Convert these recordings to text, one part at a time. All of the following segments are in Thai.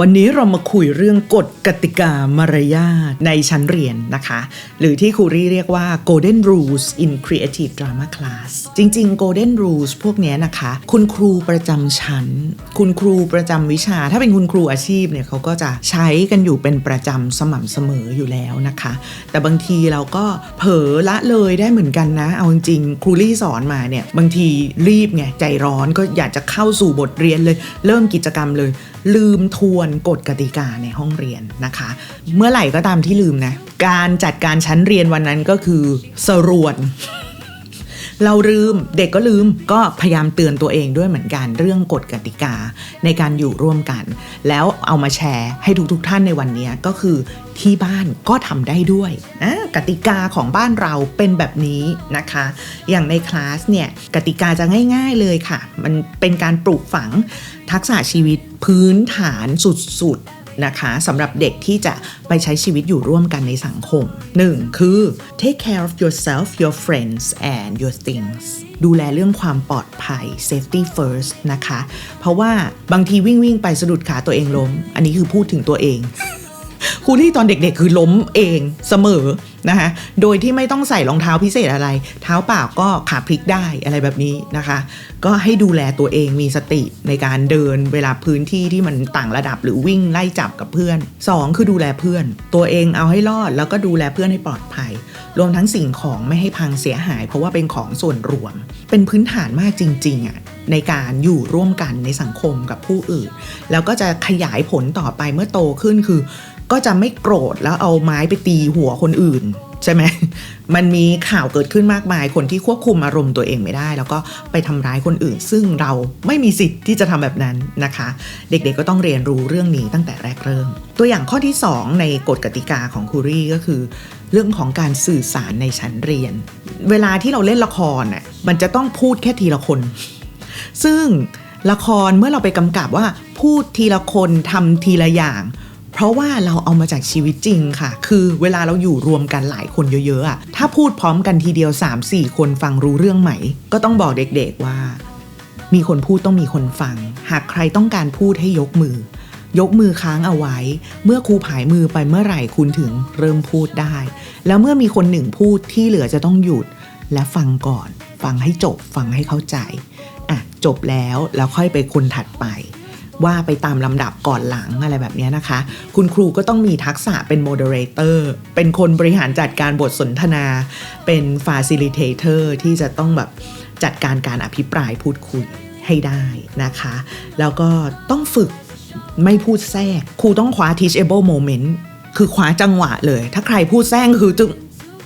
วันนี้เรามาคุยเรื่องกฎกติกามารยาทในชั้นเรียนนะคะ หรือที่ครูรี่เรียกว่า golden rules in creative drama class จริง ๆ golden rules พวกนี้นะคะ คุณครูประจำชั้น คุณครูประจำวิชา ถ้าเป็นคุณครูอาชีพเนี่ยเขาก็จะใช้กันอยู่เป็นประจำสม่ำเสมออยู่แล้วนะคะ แต่บางทีเราก็เผลอละเลยได้เหมือนกันนะ เอาจริงๆครูรี่สอนมาเนี่ยบางทีรีบไงใจร้อนก็อยากจะเข้าสู่บทเรียนเลย เริ่มกิจกรรมเลย ลืมทวนกฎกติกาในห้องเรียนนะคะ เมื่อไหร่ก็ตามที่ลืมนะ การจัดการชั้นเรียนวันนั้นก็คือสรวนเราลืมเด็กก็ลืมก็พยายามเตือนตัวเองด้วยเหมือนกันเรื่องกฎกติกาในการอยู่ร่วมกัน แล้วเอามาแชร์ให้ทุกๆทท่านในวันนี้ก็คือ ที่บ้านก็ทำได้ด้วยนะกติกาของบ้านเราเป็นแบบนี้นะคะ อย่างในคลาสเนี่ยกติกาจะง่าย ๆเลยค่ะ มันเป็นการปลูกฝังทักษะชีวิตพื้นฐานสุดๆนะคะสำหรับเด็กที่จะไปใช้ชีวิตอยู่ร่วมกันในสังคม 1. คือ take care of yourself your friends and your things ดูแลเรื่องความปลอดภัย safety first นะคะ เพราะว่าบางทีวิ่งวิ่งไปสะดุดขาตัวเองล้ม อันนี้คือพูดถึงตัวเอง ครูที่ตอนเด็กๆ คือล้มเองเสมอนะคะโดยที่ไม่ต้องใส่รองเท้าพิเศษอะไร เท้าเปล่าก็ขาพลิกได้อะไรแบบนี้นะคะ ก็ให้ดูแลตัวเองมีสติในการเดินเวลาพื้นที่ที่มันต่างระดับหรือวิ่งไล่จับกับเพื่อน 2 คือดูแลเพื่อน ตัวเองเอาให้รอดแล้วก็ดูแลเพื่อนให้ปลอดภัย รวมทั้งสิ่งของไม่ให้พังเสียหาย เพราะว่าเป็นของส่วนรวม เป็นพื้นฐานมากจริงๆอะในการอยู่ร่วมกันในสังคมกับผู้อื่น แล้วก็จะขยายผลต่อไปเมื่อโตขึ้นคือ ก็จะไม่โกรธแล้วเอาไม้ไปตีหัวคนอื่นใช่ไหมมันมีข่าวเกิดขึ้นมากมายคนที่ควบคุมอารมณ์ตัวเองไม่ได้ แล้วก็ไปทำร้ายคนอื่น ซึ่งเราไม่มีสิทธิ์ที่จะทำแบบนั้นนะคะ เด็กๆก็ต้องเรียนรู้เรื่องนี้ตั้งแต่แรกเริ่ม ตัวอย่างข้อที่ 2 ในกฎกติกาของคูรี่ก็คือ เรื่องของการสื่อสารในชั้นเรียน เวลาที่เราเล่นละครน่ะมันจะต้องพูดแค่ทีละคน ซึ่งละครเมื่อเราไปกำกับว่าพูดทีละคนทำทีละอย่าง เพราะว่าเราเอามาจากชีวิตจริงค่ะ คือเวลาเราอยู่รวมกันหลายคนเยอะๆอะถ้าพูดพร้อมกันทีเดียว 3-4 คนฟังรู้เรื่องไหม ก็ต้องบอกเด็กๆว่า มีคนพูดต้องมีคนฟัง หากใครต้องการพูดให้ยกมือ ยกมือค้างเอาไว้ เมื่อครูผายมือไปเมื่อไหร่คุณถึงเริ่มพูดได้ แล้วเมื่อมีคนหนึ่งพูดที่เหลือจะต้องหยุดและฟังก่อน ฟังให้จบฟังให้เข้าใจอะจบแล้วแล้วค่อยไปคนถัดไป ว่าไปตามลำดับก่อนหลังอะไรแบบนี้นะคะ คุณครูก็ต้องมีทักษะเป็นโมเดเลเตอร์เป็นคนบริหารจัดการบทสนทนา เป็นฟาซิลิเทเตอร์ที่จะต้องแบบจัดการการอภิปรายพูดคุยให้ได้นะคะ แล้วก็ต้องฝึกไม่พูดแทรก ครูต้องคว้า teachable moment คือคว้าจังหวะเลย ถ้าใครพูดแทรกคือจึง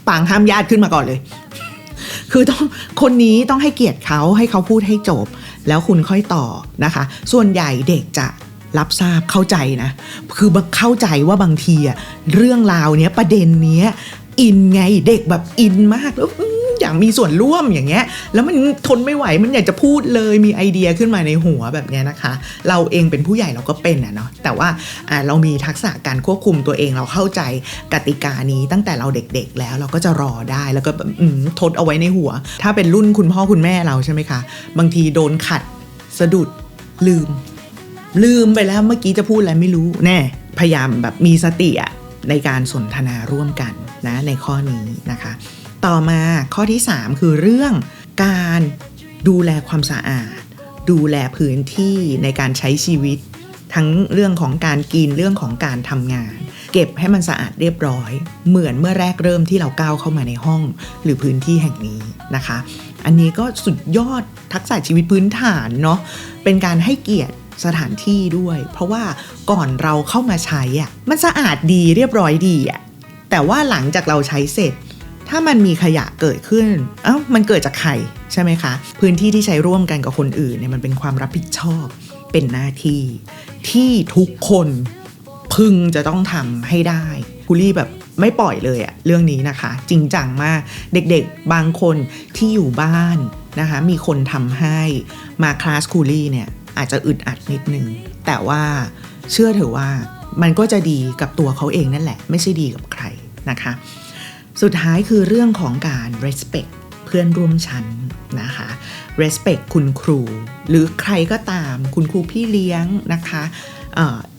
ปางห้ามญาติขึ้นมาก่อนเลย คือต้องคนนี้ต้องให้เกียรติเขาให้เขาพูดให้จบ แล้วคุณค่อยต่อนะคะ ส่วนใหญ่เด็กจะรับทราบเข้าใจนะ คือเข้าใจว่าบางทีอะเรื่องราวเนี้ยประเด็นเนี้ยอินไงเด็กแบบอินมากแล้วากมีส่วนร่วมอย่างเงี้ย แล้วมันทนไม่ไหวมันอยากจะพูดเลยมีไอเดียขึ้นมาในหัวแบบเนี้ยนะคะ เราเองเป็นผู้ใหญ่เราก็เป็นอะเนาะแต่ว่าเรามีทักษะการควบคุมตัวเองเราเข้าใจกติกานี้ตั้งแต่เราเด็กๆ แล้วเราก็จะรอได้แล้วก็แบบอืมทดเอาไว้ในหัว ถ้าเป็นรุ่นคุณพ่อคุณแม่เราใช่ไหมคะ บางทีโดนขัดสะดุดลืม ลืมไปแล้วเมื่อกี้จะพูดอะไรไม่รู้แน่พยายามแบบมีสติอะในการสนทนาร่วมกันนะในข้อนี้นะคะ ต่อมาข้อที่ 3 คือเรื่องการดูแลความสะอาด ดูแลพื้นที่ในการใช้ชีวิต ทั้งเรื่องของการกินเรื่องของการทำงาน เก็บให้มันสะอาดเรียบร้อย เหมือนเมื่อแรกเริ่มที่เราก้าวเข้ามาในห้องหรือพื้นที่แห่งนี้นะคะ อันนี้ก็สุดยอดทักษะชีวิตพื้นฐานเนาะเป็นการให้เกียรติสถานที่ด้วย เพราะว่าก่อนเราเข้ามาใช้อะมันสะอาดดีเรียบร้อยดีอะแต่ว่าหลังจากเราใช้เสร็จ ถ้ามันมีขยะเกิดขึ้น เอ้ามันเกิดจากใครใช่ไหมคะ พื้นที่ที่ใช้ร่วมกันกับคนอื่นเนี่ยมันเป็นความรับผิดชอบเป็นหน้าที่ที่ทุกคนพึงจะต้องทำให้ได้คุลี่แบบไม่ปล่อยเลยอะเรื่องนี้นะคะ จริงจังมากเด็กๆบางคนที่อยู่บ้านนะคะ มีคนทำให้มาคลาสคูลี่เนี่ยอาจจะอึดอัดนิดนึง แต่ว่าเชื่อเถอะว่ามันก็จะดีกับตัวเขาเองนั่นแหละ ไม่ใช่ดีกับใครนะคะ สุดท้ายคือเรื่องของการ respect เพื่อนร่วมชั้นนะคะ respect คุณครู หรือใครก็ตามคุณครูพี่เลี้ยงนะคะ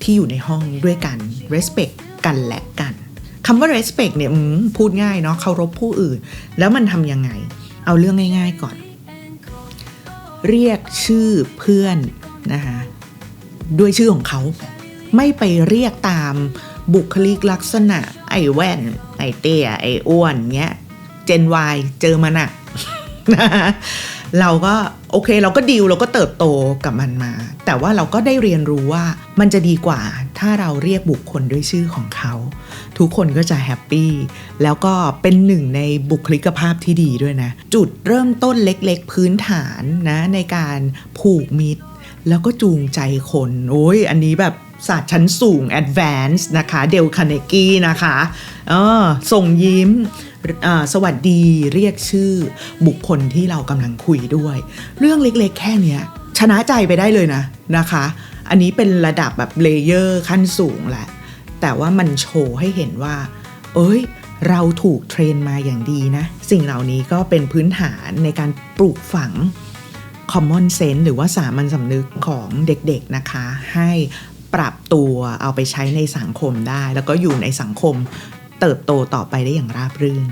ที่อยู่ในห้องด้วยกัน respect กันและกันคำว่า respect เนี่ยพูดง่ายเนาะเคารพผู้อื่น แล้วมันทำยังไง เอาเรื่องง่าย ๆก่อน เรียกชื่อเพื่อนนะคะด้วยชื่อของเขา ไม่ไปเรียกตามบุคลิกลักษณะไอแว่น ไอเตี้ยไออ้วนเงี้ยเจน Y เจอมันอะนะคะเราก็โอเคเราก็ดีลเราก็เติบโตกับมันมา แต่ว่าเราก็ได้เรียนรู้ว่ามันจะดีกว่าถ้าเราเรียกบุคคลด้วยชื่อของเขา ทุกคนก็จะแฮปปี้แล้วก็เป็นหนึ่งในบุคลิกภาพที่ดีด้วยนะ จุดเริ่มต้นเล็กๆ พื้นฐานนะในการผูกมิตร แล้วก็จูงใจคน โอ้ยอันนี้แบบ ศาสตร์ชั้นสูง Advanced นะคะ เดลคาเนกี้นะคะเออส่งยิ้มสวัสดีเรียกชื่อบุคคลที่เรากำลังคุยด้วย เรื่องเล็กๆ แค่เนี้ยชนะใจไปได้เลยนะนะคะ อันนี้เป็นระดับแบบเลเยอร์ขั้นสูงแหละ แต่ว่ามันโชว์ให้เห็นว่า เอ้ย เราถูกเทรนมาอย่างดีนะ สิ่งเหล่านี้ก็เป็นพื้นฐานในการปลูกฝัง common sense หรือว่าสามัญสำนึกของเด็กๆนะคะ ให้ ปรับตัวเอาไปใช้ในสังคมได้ แล้วก็อยู่ในสังคมเติบโตต่อไปได้อย่างราบรื่น